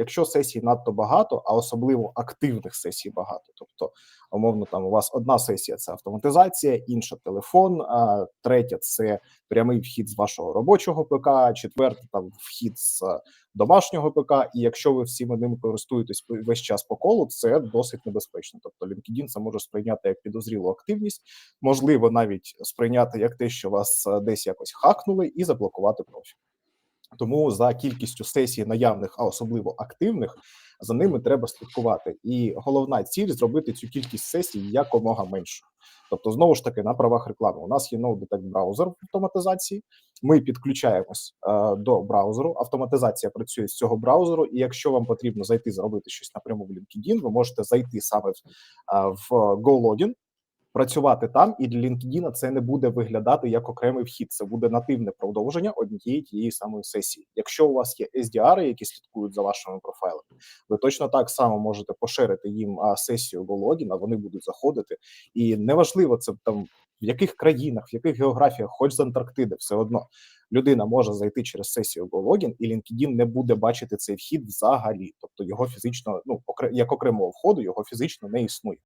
Якщо сесій надто багато, а особливо активних сесій багато, тобто умовно, там у вас одна сесія це автоматизація, інша телефон, а третя це прямий вхід з вашого робочого ПК, четверта там вхід з домашнього ПК. І якщо ви всіма ними користуєтесь весь час по колу, це досить небезпечно. Тобто LinkedIn це може сприйняти як підозрілу активність, можливо, навіть сприйняти як те, що вас е, десь якось хакнули, і заблокувати профіль. Тому за кількістю сесій наявних, а особливо активних, за ними треба слідкувати. І головна ціль зробити цю кількість сесій якомога меншою. Тобто, знову ж таки, на правах реклами у нас є ноутбетек браузер в автоматизації. Ми підключаємось е, до браузеру. Автоматизація працює з цього браузеру. І якщо вам потрібно зайти зробити щось напряму в LinkedIn, ви можете зайти саме в, е, в GoLogin, працювати там, і для LinkedIn це не буде виглядати як окремий вхід. Це буде нативне продовження однієї тієї самої сесії. Якщо у вас є SDR, які слідкують за вашими профайлами, ви точно так само можете поширити їм сесію GoLogin, а вони будуть заходити. І неважливо, це там в яких країнах, в яких географіях, хоч з Антарктиди, все одно людина може зайти через сесію GoLogin, і LinkedIn не буде бачити цей вхід взагалі. Тобто його фізично, ну як окремого входу, його фізично не існує.